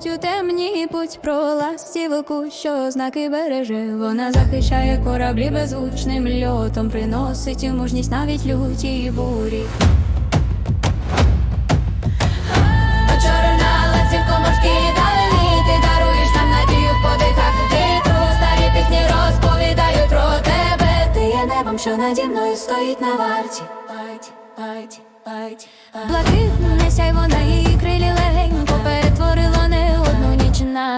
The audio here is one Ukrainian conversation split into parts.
тобою темні путь про ластівку, що знаки береже. Вона захищає кораблі беззвучним льотом, приносить мужність навіть лютій бурі. Що наді мною стоїть на варті. Блакитне сяйво на її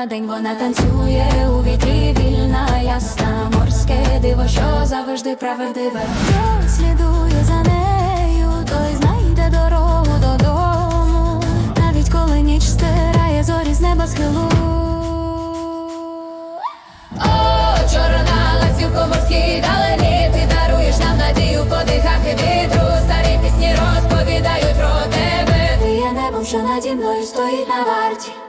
день. Вона танцює у вітрі вільна, ясна, морське диво, що завжди правдиве. Хто слідує за нею, той знайде дорогу додому, навіть коли ніч стирає зорі з неба схилу. О, чорна ластівко морській далині, ти даруєш нам надію в подихах і вітру. Старі пісні розповідають про тебе. Ти є небом, що наді мною стоїть на варті.